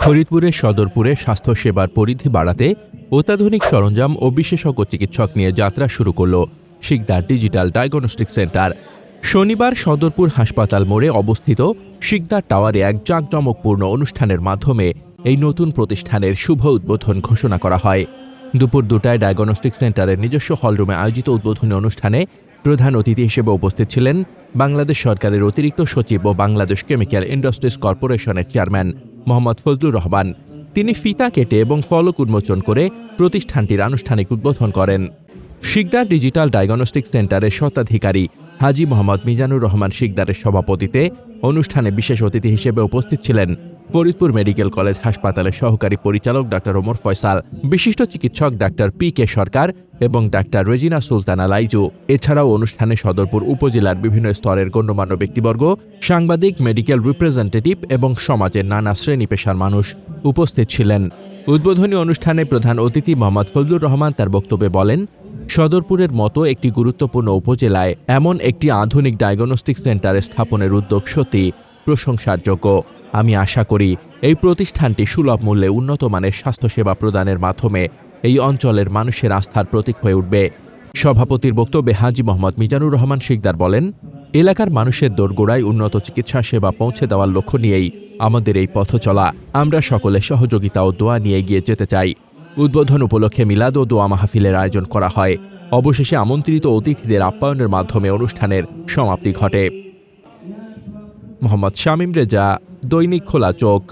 ফরিদপুরের সদরপুরে স্বাস্থ্যসেবার পরিধি বাড়াতে অত্যাধুনিক সরঞ্জাম ও বিশেষজ্ঞ চিকিৎসক নিয়ে যাত্রা শুরু করল শিকদার ডিজিটাল ডায়াগনস্টিক সেন্টার। শনিবার সদরপুর হাসপাতাল মোড়ে অবস্থিত শিকদার টাওয়ারে এক জাঁকজমকপূর্ণ অনুষ্ঠানের মাধ্যমে এই নতুন প্রতিষ্ঠানের শুভ উদ্বোধন ঘোষণা করা হয়। দুপুর দুটায় ডায়াগনস্টিক সেন্টারের নিজস্ব হলরুমে আয়োজিত উদ্বোধনী অনুষ্ঠানে প্রধান অতিথি হিসেবে উপস্থিত ছিলেন বাংলাদেশ সরকারের অতিরিক্ত সচিব ও বাংলাদেশ কেমিক্যাল ইন্ডাস্ট্রিজ কর্পোরেশনের চেয়ারম্যান মোহাম্মদ ফজলুর রহমান। তিনি ফিতা কেটে এবং ফলক উন্মোচন করে প্রতিষ্ঠানটির আনুষ্ঠানিক উদ্বোধন করেন। শিকদার ডিজিটাল ডায়াগনস্টিক সেন্টারের স্বত্বাধিকারী হাজি মোহাম্মদ মিজানুর রহমান শিকদারের সভাপতিতে অনুষ্ঠানে বিশেষ অতিথি হিসেবে উপস্থিত ছিলেন ফরিদপুর মেডিকেল কলেজ হাসপাতালের সহকারী পরিচালক ডাক্তার ওমর ফয়সাল, বিশিষ্ট চিকিৎসক ডাক্তার পি কে সরকার এবং ডাক্তার রেজিনা সুলতানা লাইজু। এছাড়াও অনুষ্ঠানে সদরপুর উপজেলার বিভিন্ন স্তরের গণ্যমান্য ব্যক্তিবর্গ, সাংবাদিক, মেডিকেল রিপ্রেজেন্টেটিভ এবং সমাজের নানা শ্রেণি পেশার মানুষ উপস্থিত ছিলেন। উদ্বোধনী অনুষ্ঠানে প্রধান অতিথি মোহাম্মদ ফজলুর রহমান তার বক্তব্যে বলেন, সদরপুরের মতো একটি গুরুত্বপূর্ণ উপজেলায় এমন একটি আধুনিক ডায়াগনস্টিক সেন্টার স্থাপনের উদ্যোগ সত্যি প্রশংসার যোগ্য আমি আশা করি এই প্রতিষ্ঠানটি সুলভ মূল্যে উন্নত মানের স্বাস্থ্যসেবা প্রদানের মাধ্যমে এই অঞ্চলের মানুষের আস্থার প্রতীক হয়ে উঠবে। সভাপতির বক্তব্যে হাজি মোহাম্মদ মিজানুর রহমান শিকদার বলেন, এলাকার মানুষের দোরগোড়ায় উন্নত চিকিৎসা সেবা পৌঁছে দেওয়ার লক্ষ্য নিয়েই আমাদের এই পথ চলা। আমরা সকলে সহযোগিতা ও দোয়া নিয়ে এগিয়ে যেতে চাই। উদ্বোধন উপলক্ষে মিলাদ ও দোয়া মাহফিলের আয়োজন করা হয়। অবশেষে আমন্ত্রিত অতিথিদের আপ্যায়নের মাধ্যমে অনুষ্ঠানের সমাপ্তি ঘটে। মোহাম্মদ শামীম রেজা দৈনিক খোলা চোখ।